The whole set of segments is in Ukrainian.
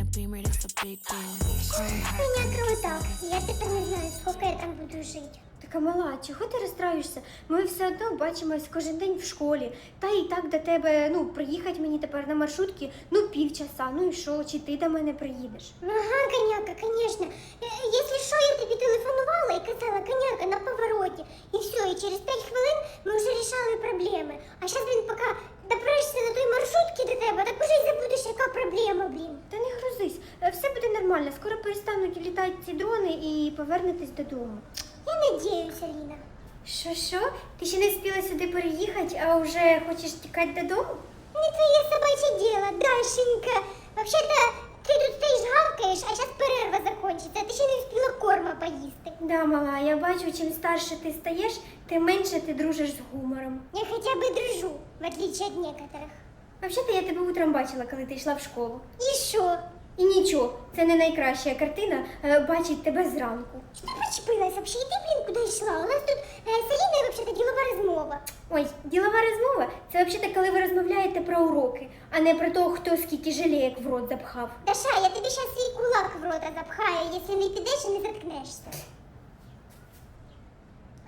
in a beamer, that's a big deal. Chrome heart, Я тепер не знаю, скільки я там буду жити. Така мала, чого ти розстраюєшся? Ми все одно бачимось кожен день в школі. Та і так до тебе, ну, приїхати мені тепер на маршрутці, ну, півчаса, ну і що, чи ти до мене приїдеш? Ну, ага, коняка, звісно. Якщо що, я тобі телефонувала і казала, коняка на повороті. І все, і через 5 хвилин ми вже рішали проблеми. А зараз, блін, поки допрешся на той маршрутці до тебе, так уже й забудеш, яка проблема, блін. Та не грузись, е, все буде нормально. Скоро перестануть літати ці дрони і повернетесь додому. Я надіюся, Ліна. Що, що? Ти ще не встигла сюди переїхати, а вже хочеш тікати додому? Не твоє собаче діло, Дашенька. Вообще-то ти тут стоїш гавкаєш, а зараз перерва закончиться, ти ще не встигла корма поїсти. Да, мала, я бачу, чим старше ти стаєш, тим менше ти дружиш з гумором. Я хоча б дружу, в отличие від некоторых. Взагалі, я тебе утром бачила, коли ти йшла в школу. І що? І нічого, це не найкраща картина е, бачить тебе зранку. Що ти причепилась вообще? Іди, блін, куди йшла? У нас тут е, з Аліною вообще-то ділова розмова. Ой, ділова розмова це взагалі коли ви розмовляєте про уроки, а не про того, хто скільки жалеєк в рот запхав. Даша, я тобі зараз свій кулак в рота запхаю, якщо не підеш і не заткнешся.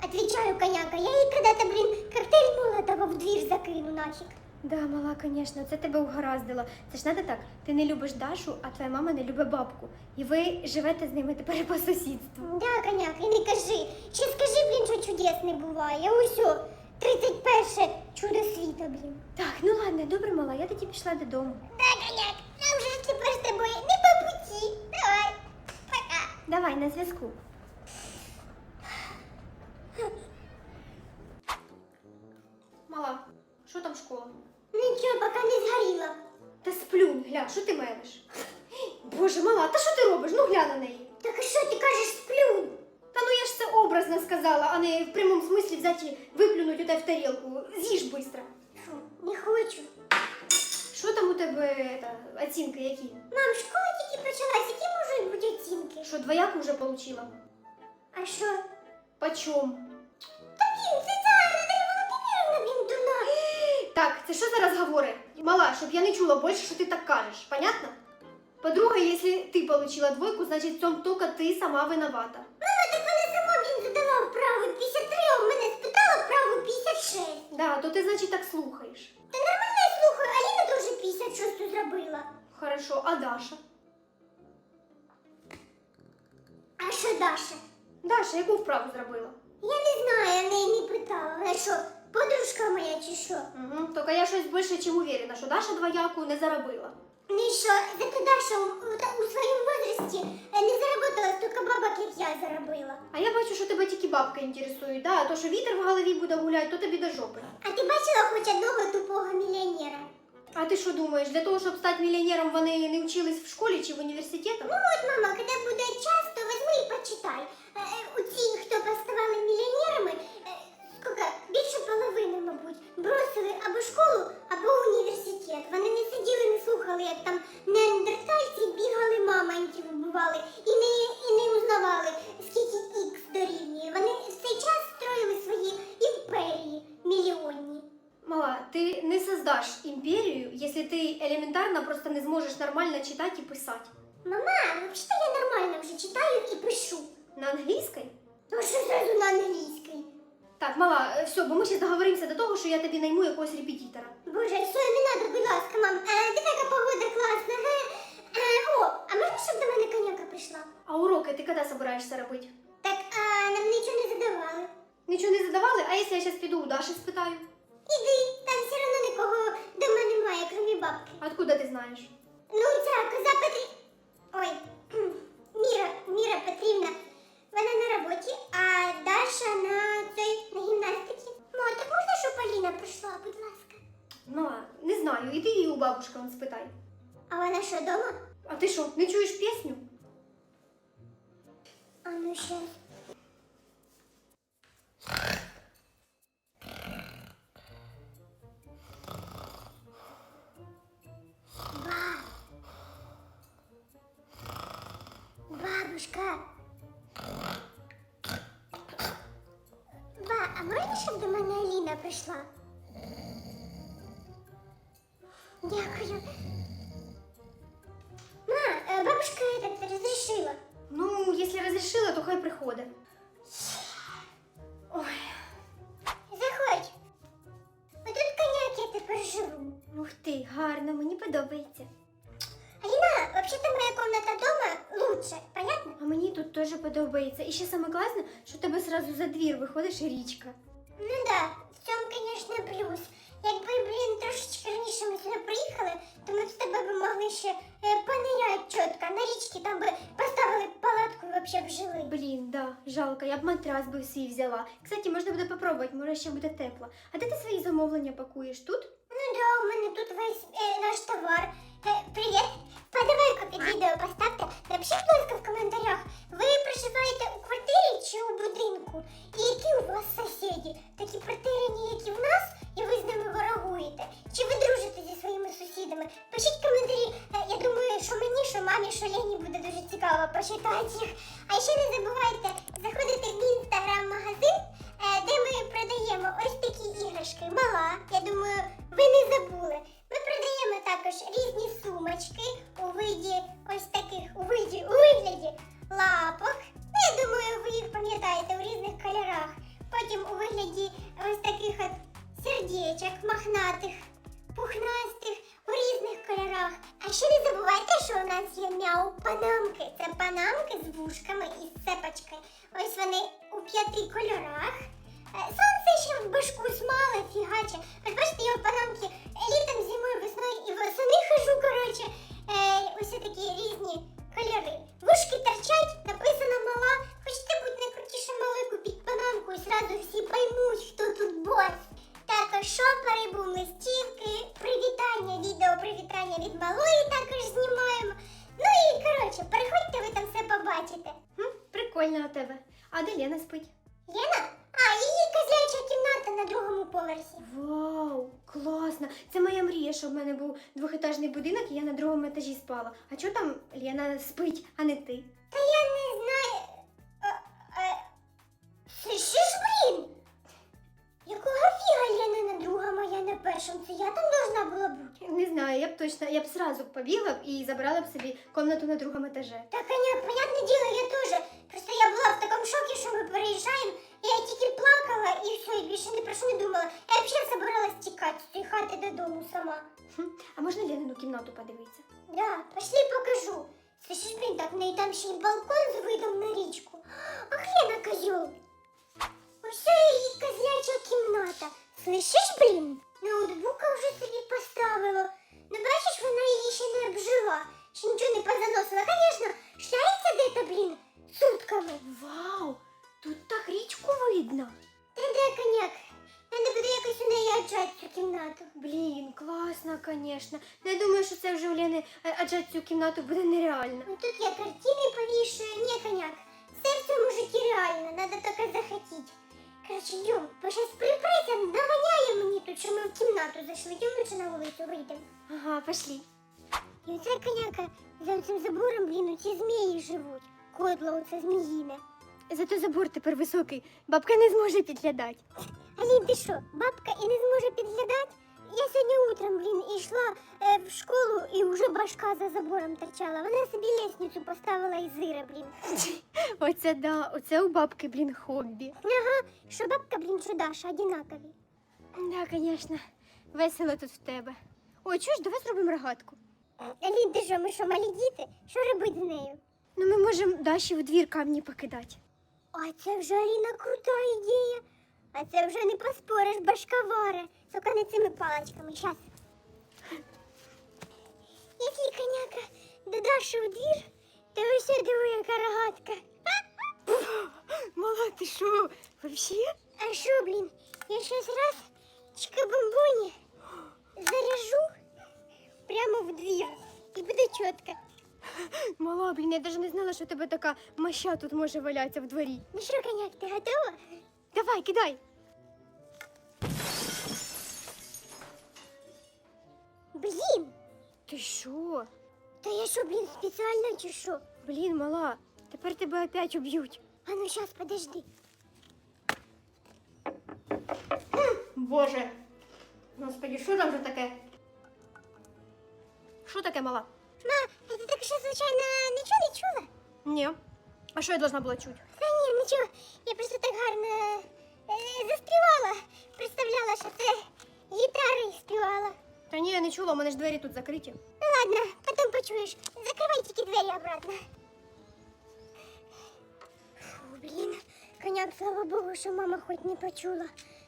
Отвечаю, коняка, я їй когда-то, блін, коктейль Молотова в двір закину нафіг. Да, мала, звісно, це тебе угораздило. Це ж надо так. Ти не любиш Дашу, а твоя мама не любить бабку. І ви живете з ними тепер по сусідству. Да, коняк, і не кажи. Ще скажи, блін, що чудес не буває. Ось о, 31 чудо світу, блін. Так, ну ладно, добре, мала, я тоді пішла додому. Да, коняк, нам же ж тепер з тобою не по путі. Давай, пока. Давай на зв'язку. Хочу. Що там у тебе та, оцінки які? Мам, школа тільки почалась, які можуть бути оцінки? Що двояку вже получила? А що? Почом? Та блін, це ця Наталя Володимирівна, блін, дуна. Так, це що за розговори? Мала, щоб я не чула більше, що ти так кажеш, понятно? По-друге, якщо ти получила двойку, значить в цьому тільки ти сама виновата. Мама, 56. Да, то ти, значить, так слухаєш. Та нормально я слухаю, Аліна теж 56 зробила. Хорошо, а Даша? А що Даша? Даша, яку вправу зробила? Я не знаю, я неї не питала. Вона що, подружка моя чи що? Угу. Тільки я щось більше, чим уверена, що Даша двояку не заробила. Ну і що, зато Даша у, своєму возрасті е, не заработала стільки бабок, як я заробила. А я бачу, що тебе тільки бабки інтересують, да? а то, що вітер в голові буде гуляти, то тобі до жопи. А ти бачила хоч одного тупого мільйонера? А ти що думаєш, для того, щоб стати мільйонером, вони не вчились в школі чи в університеті? Ну от, мама, коли буде час, то візьми і почитай. Е, е, У ці, хто поставали мільйонерами, скільки, більше половини, мабуть, бросили або школу, або університет. Вони не сиділи, не слухали, як там неандертальці бігали, мамонтів вбивали і не, і не узнавали, скільки ікс дорівнює. Вони в цей час строїли свої імперії мільйонні. Мала, ти не создаш імперію, якщо ти елементарно просто не зможеш нормально читати і писати. Мама, взагалі я нормально вже читаю і пишу. На англійській? Ну що зразу на англійській? Так, мала, е, все, бо ми ще договоримося до того, що я тобі найму якогось репетитора. Боже, все, не надо, будь ласка, мам. Е, ти така погода класна. Ге. Е, о, а можна, щоб до мене коняка прийшла? А уроки ти коли збираєшся робити? Так, а нам нічого не задавали. Нічого не задавали, а якщо я зараз піду у Даші спитаю? Іди, там все одно нікого дома немає, крім бабки. Откуда ти знаєш? Ну, ця коза Петрі... Ой, кхм, Міра, Міра Петрівна, вона на роботі, а Даша на цей, на гімнастиці. Мо, так можна, щоб Аліна прийшла, будь ласка? Мала, не знаю, іди її у бабушки он спитай. А вона що, дома? А ти що, не чуєш пісню? А ну ще. Ба. Бабушка. Щоб до мене Аліна прийшла? Дякую. Ма, бабушка этот разрешила. Ну, якщо розрішила, то хай приходить. Ой, Заходь. Отут коняк я тепер живу. ух ти, гарно, мені подобається. Аліна, вообще-то моя комната дома лучше, понятно? А мені тут теж подобається. І ще саме класне, що в тебе зразу за двір виходиш і річка. Ну да, в цьому, конечно, плюс. Якби, блін, трошечки раніше ми сюди приїхали, то ми б з тобою би могли ще е, пониряти чітко. На річці там би поставили палатку і вообще б жили. Блін, да, жалко, я б матрас би свій взяла. Кстати, можна буде попробувати, може ще буде тепло. А де ти свої замовлення пакуєш? Тут? Ну да, у мене тут весь е, наш товар. Е, привіт! Будинку? І які у вас сусіди? Такі протерені, як і в нас, і ви з ними ворогуєте? Чи ви дружите зі своїми сусідами? Пишіть коментарі. Е, я думаю, що мені, що мамі, що Лені буде дуже цікаво почитати їх. А ще не забувайте заходити в інстаграм-магазин, е, де ми продаємо ось такі іграшки. Мала, я думаю, ви не забули. Ми продаємо також різні сумочки у виді ось таких у виді у вигляді лапок. Сердечок мохнатих, пухнастих у різних кольорах. А ще не забувайте, що у нас є мяу панамки. Це панамки з вушками і з цепочкою. Ось вони у п'яти кольорах. Е, Сонце ще в башку смале, фігаче. Ось бачите, його панамки літом, Лена спить? Лена? А, її козляча кімната на другому поверсі. Вау, класно! Це моя мрія, щоб в мене був двохетажний будинок, і я на другому етажі спала. А чого там Лена спить, а не ти? Та я не знаю. А, а... Слышиш, блін? Якого фіга Лена на друга моя на першому? Це я там должна була бути. Не знаю, я б точно, я б сразу побігла б і забрала б собі комнату на другому етажі. Так, коня, понятне діло, я теж. Просто я була в такому шокі, що ми переїжджаємо. Я тільки плакала і все, і більше ні про що не думала. Я взагалі собиралась тікати з цієї хати додому сама. Хм, а можна Ленину кімнату подивитися? Да, пошли покажу. Слышиш, блін, так в неї там ще й балкон з видом на річку. Ах, Лена, козьол. Ось її козляча кімната. Слышиш, блін? Ноутбука вже собі поставила. Ну бачиш, вона її ще не обжила. Ще нічого не позаносила. Звісно, шляється де-то, блін, сутками. Вау! Тут так річку видно. Та де коняк? Надо буде якось у неї отжати цю кімнату. Блін, класно, звісно. Я думаю, що це вже у Лени е, аджать цю кімнату буде нереально. Ну тут я картины повешаю, не коняк. Все в цьому житті реально, надо только захотеть. Короче, йдем, бо щас припреться, навоняє мені тут, що ми в кімнату зайшли. Йдем лучше на вулицю вийдемо. Ага, пошли. І оце коняка за цим забором, блін, ці змії живуть. Кодло оце зміїне. Зато забор тепер високий. Бабка не зможе підглядати. Алін, ти що, бабка і не зможе підглядати? Я сьогодні утром, блін, йшла е, в школу і вже башка за забором торчала. Вона собі лестницю поставила із зира, блін. Оце да, оце у бабки, блін, хобі. Ага, що бабка, блін, що Даша, одинакові. Да, звісно. Весело тут в тебе. Ой, чуєш, давай зробимо рогатку. Алін, ти що, ми що, малі діти? Що робити з нею? Можемо Даші в двір камні покидати. А це вже Аліна крута ідея. А це вже не поспориш, башка варе. Тільки не цими паличками, щас. Який коняка до Даші в двір, то ось диви, яка рогатка. Мала, ти що, вообще? А що, блін, я щось раз чика-бомбоні заряжу прямо в двір. І буде чітко. Мала, блін, я навіть не знала, що у тебе така маща тут може валятися в дворі. Ну що, коняк, ти готова? Давай, кидай. Блін, Ти що? та я що, блін, спеціально чи що? Блін, мала, тепер тебе опять уб'ють. А ну щас, подожди. Боже. Господи, що там вже таке? Що таке, мала? Ма, що, звичайно, нічого не чула? Ні. А що я должна була чути? Та ні, нічого. Я просто так гарно е, заспівала. Представляла, що це гітари співала. Та ні, я не чула, у мене ж двері тут закриті. Ну ладно, потім почуєш. Закривай тільки двері обратно. Фу, блін. Коняк, слава Богу, що мама хоч не почула.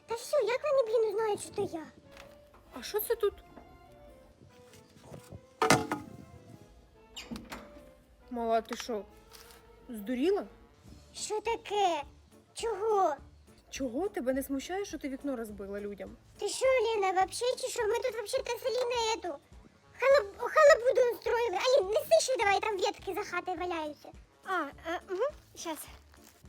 Та все, як вони, блін, узнають, що то я? А що це тут? Мала, ти що? Здуріла? Що таке? Чого? Чого тебе не смущає, що ти вікно розбила людям? Ти що, Лена, вообще чи що? Ми тут вообще-то з Аліною эту халаб... халабуду устроїли. Алін, неси ще давай, там ветки за хатою валяються. А, угу, зараз.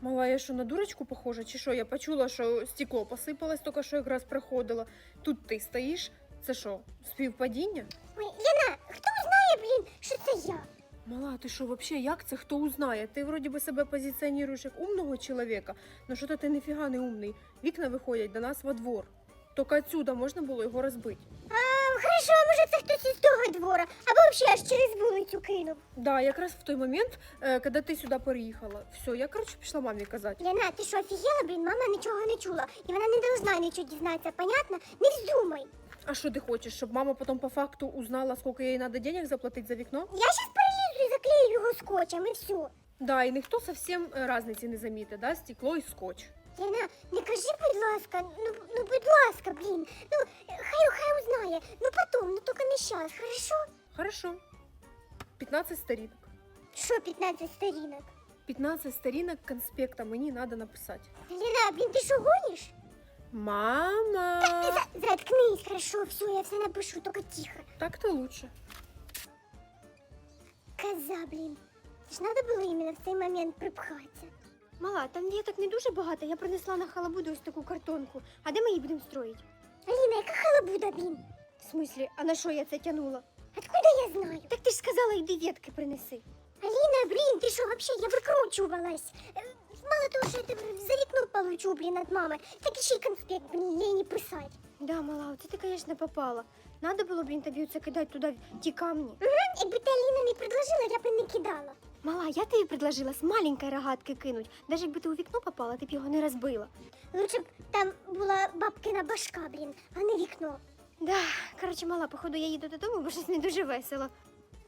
Мала, я що на дурочку похожа, чи що? Я почула, що стекло посипалось, тільки що якраз проходила. Тут ти стоїш. Це що, співпадіння? Ой, Лена, хто знає, блін, що це я? Мала, ти що, вообще, як це хто узнає? Ти вроді би себе позиціонуєш як умного чоловіка, но що то ти ніфіга не умний. Вікна виходять до нас во двор. Тільки отсюда можна було його розбити. А, хорошо, може це хтось із того двора, або взагалі аж через вулицю кинув. Да, якраз в той момент, е, коли ти сюди переїхала. Все, я коротше пішла мамі казати. Лена, ти що, офігела, блін, мама нічого не чула. І вона не должна нічого дізнатися, понятно? Не вздумай. А що ти хочеш, щоб мама потім по факту узнала, скільки їй треба денег заплатити за вікно? Я щас його скотчем, і все. Да, і ніхто зовсім е, різниці не замітить, да? стекло і скотч. Лена, не кажи, будь ласка, ну, ну будь ласка, блін. Ну, хай, хай узнає. Ну потом, ну тільки не щас, хорошо? Хорошо. 15 сторінок. Що 15 сторінок? 15 сторінок конспекта мені треба написати. Лена, блін, ти що гониш? Мама! Ти за- заткнись, хорошо, все, я все напишу, тільки тихо. Так-то лучше. Коза, блін. Ж треба було іменно в цей момент припхатися. Мала, там віток не дуже багато. Я принесла на халабуду ось таку картонку. А де ми її будемо строїти? Аліна, яка халабуда, блін? В смислі, а на що я це тянула? Откуда я знаю? Так ти ж сказала, йди ветки принеси. Аліна, блін, ти що, вообще, я викручувалась. Е, Мало того, що я тебе за вікно получу, блін, від мами, так ще й конспект, блін, Лені писати. Да, мала, оце ти, конечно, попала. Надо було, блін, тобі оце кидати туди ті камні. Угу, якби ти Аліна не предложила, я б і не кидала. Мала, я тобі предложила з маленької рогатки кинуть. Даже якби ти у вікно попала, ти б його не розбила. Лучше б там була бабкина башка, блін, а не вікно. Да, коротше, мала, походу, я їду додому, бо щось не дуже весело.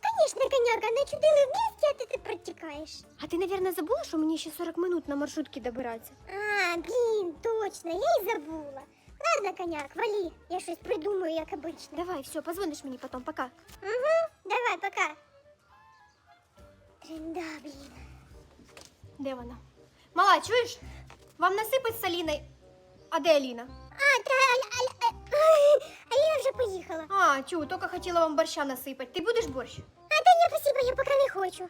Конечно, коняка, начудили вместе, а ти ти протікаєш. А ти, напевно, забула, що мені ще 40 минут на маршрутці добиратися? А, блін, точно, я й забула. Ладно, коняк, вали, я щось придумаю, як обично. Давай, все, позвониш мені потом, пока. Угу, давай, пока. Тренда, блін. Де вона? Мала, чуєш? Вам насипать з Аліною. А де Аліна? А, та Аль- Аль- Аль- Аліна вже поїхала. А, чу, тільки хотіла вам борща насипати. Ти будеш борщ? А, та ні, спасибо, я поки не хочу.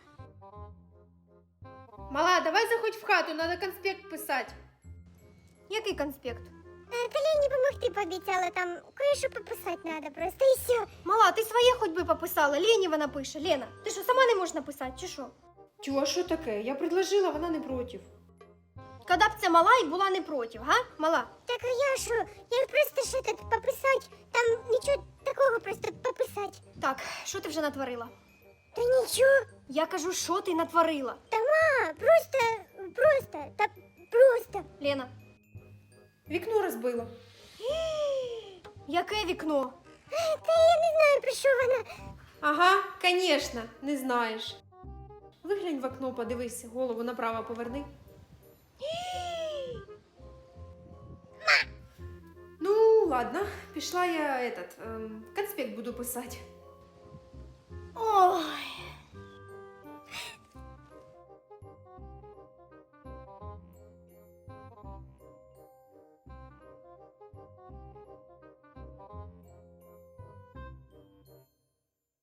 Мала, давай заходь в хату, треба конспект писати. Який конспект? Е, помогти пообіцяла, там кое-що пописати треба просто і все. Мала, ти своє хоч би пописала. Лені вона пише. Лена, ти що, сама не можеш написати, чи що? Чого, що таке? Я предложила, вона не проти. Коли б це мала і була не проти, га? Мала? Так а я що? Я просто що тут пописати, там нічого такого просто пописати. Так, що ти вже натворила? Та нічого. Я кажу, що ти натворила? Та ма, просто, просто, та просто. Лена. Вікно розбила. Яке вікно? Та я не знаю, про що вона. Ага, звісно, не знаєш. Виглянь в окно, подивись, голову направо поверни. Ну, ладно, пішла я этот, ем, конспект буду писати. Ой,